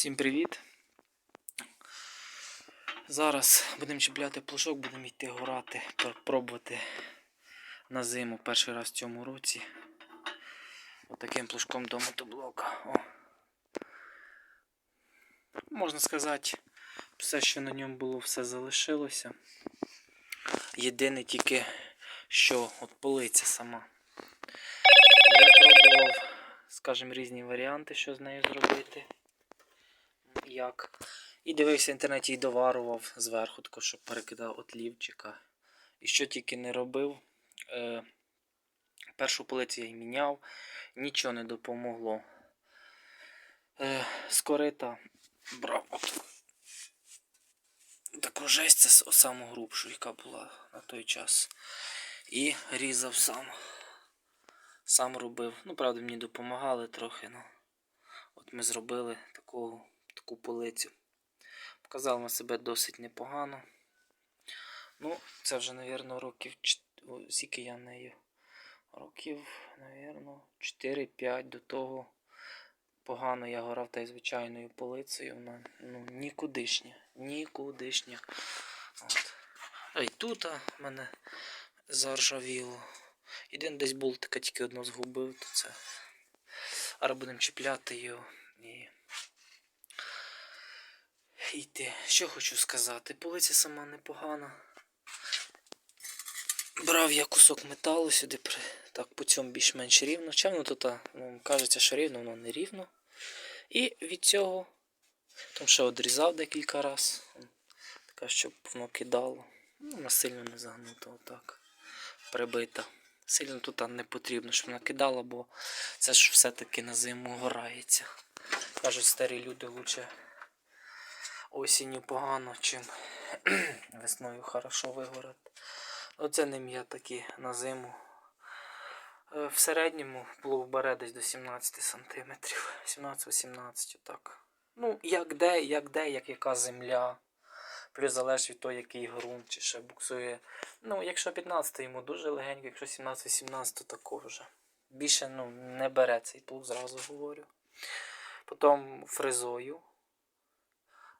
Всім привіт! Зараз будемо чіпляти плужок, будемо йти горати, пробувати на зиму перший раз в цьому році. Отаким плужком до мотоблока. О. Можна сказати, все, що на ньому було, все залишилося. Єдине тільки, що от полиця сама. Я пробував, скажімо, різні варіанти, що з нею зробити як. І дивився в інтернеті і доварував зверху, тако, щоб перекидав от лівчика. І що тільки не робив. Е, першу полицю я й міняв, нічого не допомогло. Е, з корита брав от таку жесть, це саму грубшу, яка була на той час. І різав сам. Сам робив. Ну, правда, мені допомагали трохи. Ну. От ми зробили таку, таку полицю. Показали на себе досить непогано. Ну, це вже, мабуть, років. Скільки я нею? Років, мабуть, 4-5 до того. Погано я горав та й звичайною полицею. Вона ну, нікудишня. Нікудишня. От. А й тут а, мене заржавіло. Єдине десь болтика тільки одно згубив, то це. Зараз будемо чіпляти його і йти. Що хочу сказати? Полиця сама непогана. Брав я кусок металу сюди, так по цьому більш-менш рівно. Хоча воно тут ну, кажеться, що рівно, воно не рівно. І від цього там ще одрізав декілька разів. Така, щоб воно кидало. Ну, вона сильно не загнута, отак. Прибита. Сильно тут не потрібно, щоб вона кидала, бо це ж все-таки на зиму горається. Кажуть, старі люди лучше осінню погано, чим весною хорошо вигорати. Оце ним я таки на зиму. Е, В середньому плуг бере десь до 17 см. 17-18 отак. Ну, як де, як де, як яка земля. Плюс залежить від того, який ґрунт чи ще буксує. Ну, якщо 15 йому дуже легенько, якщо 17-18, то такого вже. Більше ну, не бере цей плуг, зразу говорю. Потім фрезою.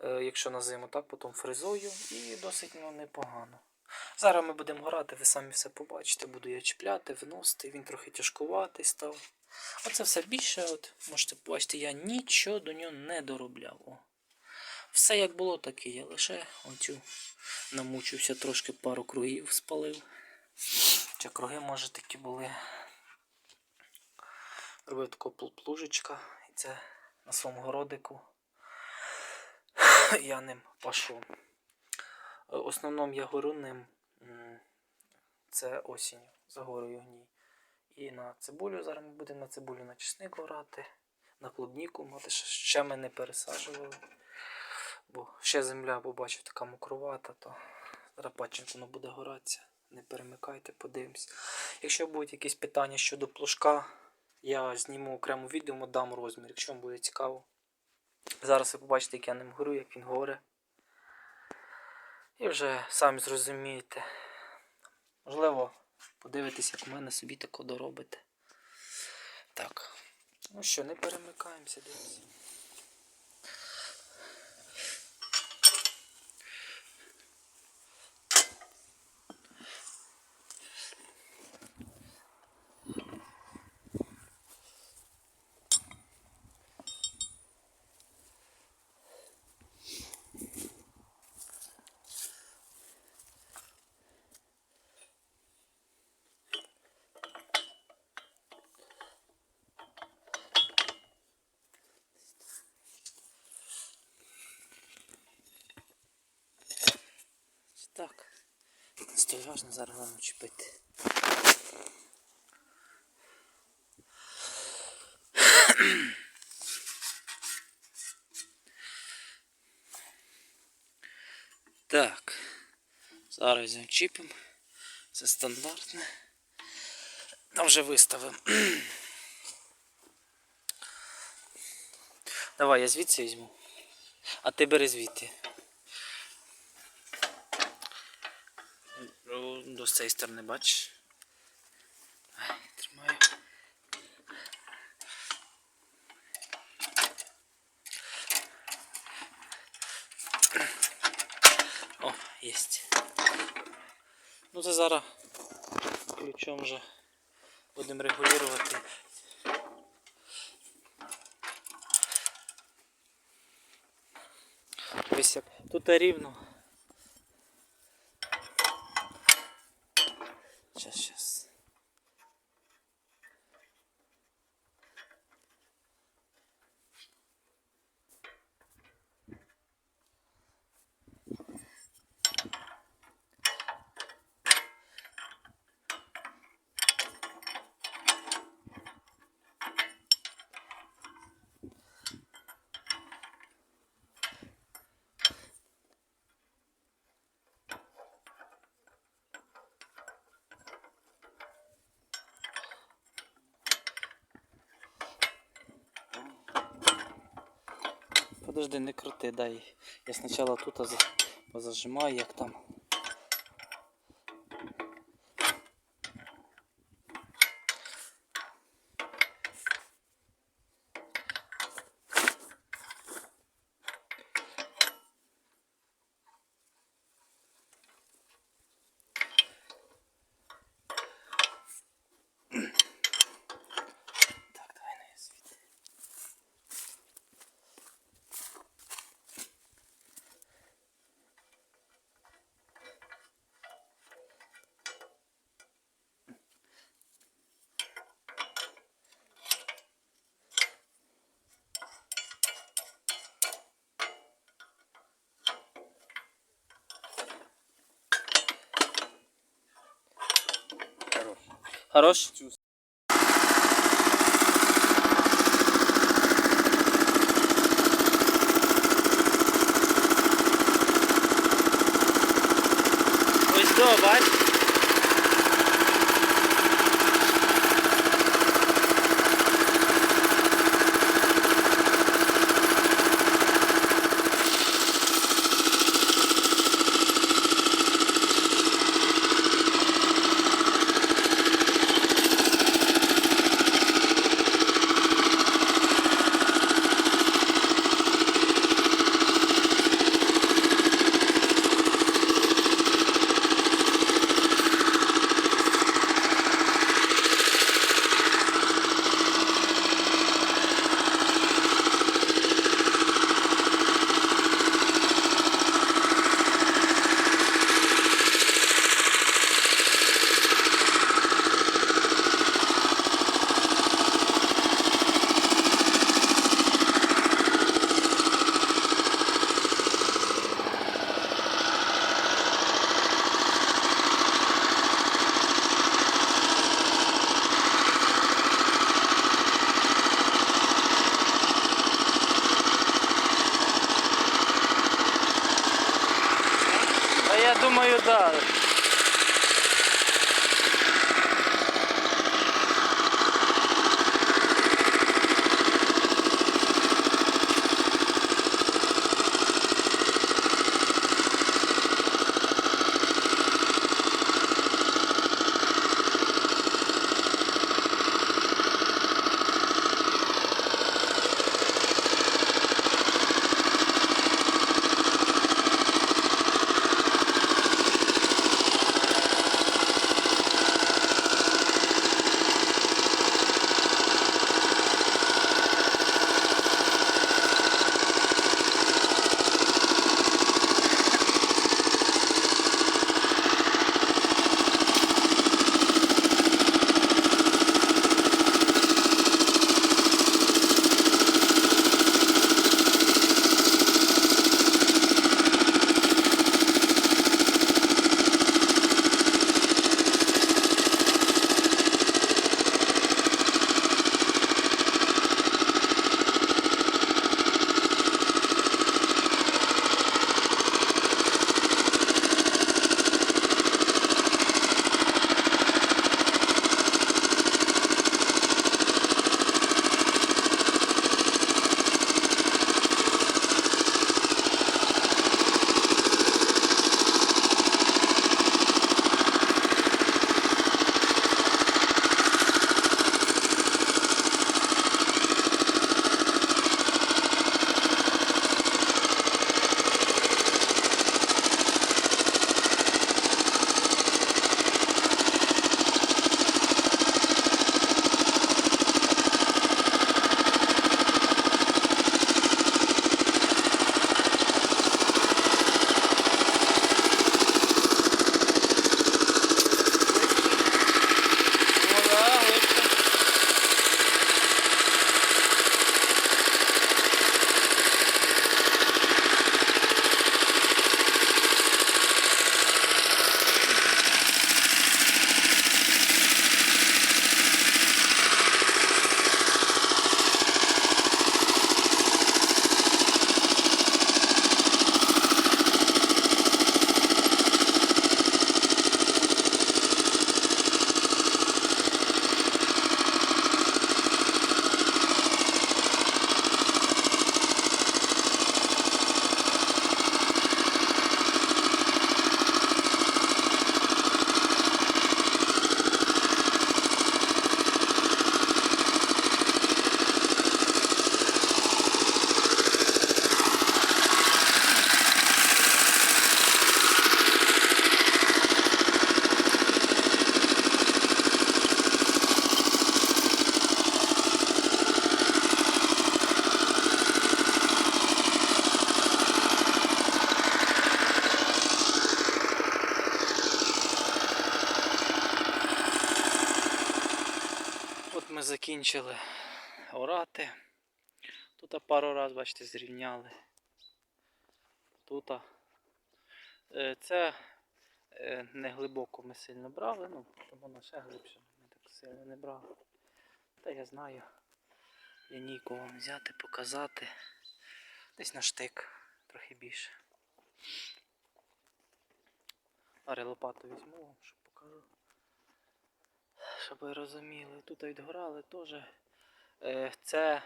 Е, якщо на зиму, так, потім фрезою і досить ну, непогано. Зараз ми будемо грати, ви самі все побачите, буду я чіпляти, виносити, він трохи тяжкуватий став. Оце все більше, от, можете побачити, я нічого до нього не доробляв. О. Все як було, так і є. Лише оцю намучився трошки пару кругів спалив. Чи круги, може, такі були. Робив такого пл- плужечка. І це на своєму городику. Я ним пашу. Е, В основному я горю ним це осінь, загорую гній. І на цибулю зараз ми будемо на цибулю на чесник горати, на клубніку, мати ще, ми не пересаджували. Бо ще земля, бо бачив, така мокрувата, то як воно буде горатися. Не перемикайте, подивимось. Якщо будуть якісь питання щодо плужка, я зніму окрему відео, дам розмір, якщо вам буде цікаво. Зараз ви побачите, як я ним горю, як він горе. І вже самі зрозумієте. Можливо, подивитесь, як в мене собі тако доробите. Так. Ну що, не перемикаємося, дивимося. Так. Важно зараз нам чіпити. Так. Зараз його чіпимо. Це стандартне. Там вже виставимо. Давай я звідси візьму. А ти бери звідти. Ну, ну, До цієї сторони бачиш. Тримаю. О, єсть. Ну це зараз ключом вже будемо регулювати. Ось як тут рівно. Щас, щас. Подожди, не крути, дай. Я спочатку тут за- позажимаю, як там. Хорош? Ось до, бач. Закінчили орати. Тут пару раз, бачите, зрівняли. Тут. Е, Це е, не глибоко ми сильно брали, ну, там воно ще глибше, ми так сильно не брали. Та я знаю. Лінійку вам взяти, показати. Десь на штик, трохи більше. Ари лопату візьму вам, щоб покажу. Щоб ви розуміли. Тут відгорали теж. Е, Це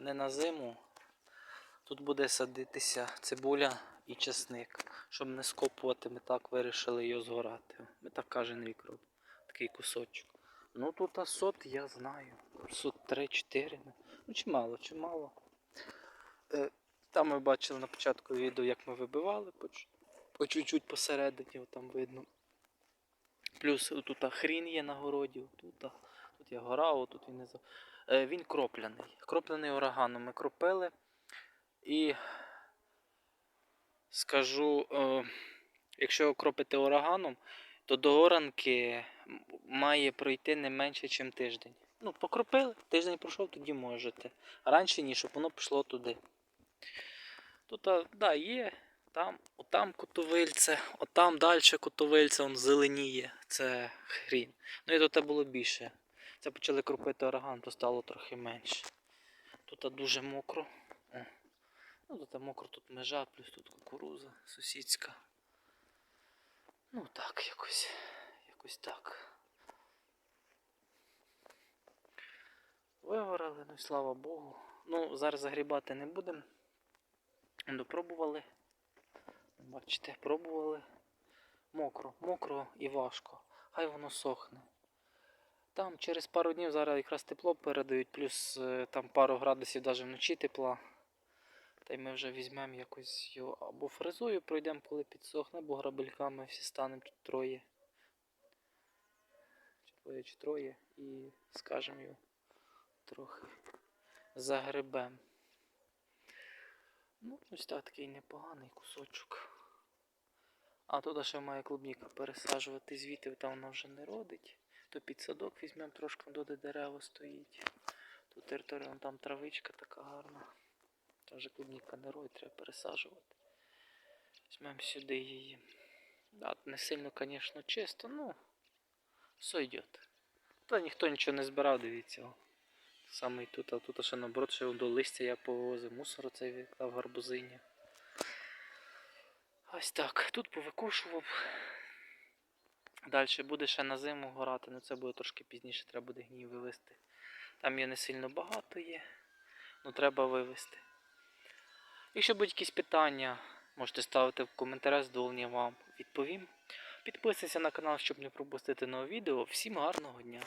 не на зиму. Тут буде садитися цибуля і чесник. Щоб не скопувати, ми так вирішили його згорати. Ми так кожен рік. Такий кусочок. Ну тут сот я знаю. Сот 3-4. Ну чимало, чимало. Е, Там ми бачили на початку відео, як ми вибивали по, чуть-чуть посередині, там видно. Плюс тут хрін є на городі, тут, тут є гора, тут він не Він кропляний. Кроплений ураганом. Ми кропили. І скажу, е, якщо кропити ураганом, то до оранки має пройти не менше, ніж тиждень. Ну, покропили, тиждень пройшов, тоді можете. Раніше ні, щоб воно пішло туди. Тут, а, да, є, там, отам котовильце, отам далі котовильце, он зеленіє. Це хрін. Ну і тут було більше. Це почали кропити ураган, то стало трохи менше. Тут дуже мокро. Ну, тут мокро, тут межа, плюс тут кукуруза сусідська. Ну так, якось. Якось так. Вигорали, ну і слава Богу. Ну, зараз загрібати не будемо. Допробували. Бачите, пробували. Мокро, мокро і важко. Хай воно сохне. Там через пару днів зараз якраз тепло передають, плюс е, там пару градусів навіть вночі тепла. Та й ми вже візьмемо якось його або фрезою пройдемо, коли підсохне, або грабельками всі станемо тут троє. Чи двоє, чи троє. І скажемо його трохи загребем. Ну, ось так такий непоганий кусочок. А туди ще має клубніка пересаджувати звідти, там вона вже не родить. То під садок візьмемо трошки, де дерево стоїть. Тут територія, вон там травичка така гарна. Там вже клубніка не родить, треба пересаджувати. Візьмемо сюди її. Да, не сильно, звісно, чисто, ну все йде. Та ніхто нічого не збирав, дивіться. Саме і тут, а тут ще наоборот, ще до листя я повозив, мусор цей відклав гарбузині. Ось так. Тут повикушував. Далі буде ще на зиму горати, але це буде трошки пізніше, треба буде гній вивезти. Там є не сильно багато є, але треба вивезти. Якщо будуть якісь питання, можете ставити в коментарях, задоволення вам відповім. Підписуйся на канал, щоб не пропустити нове відео. Всім гарного дня!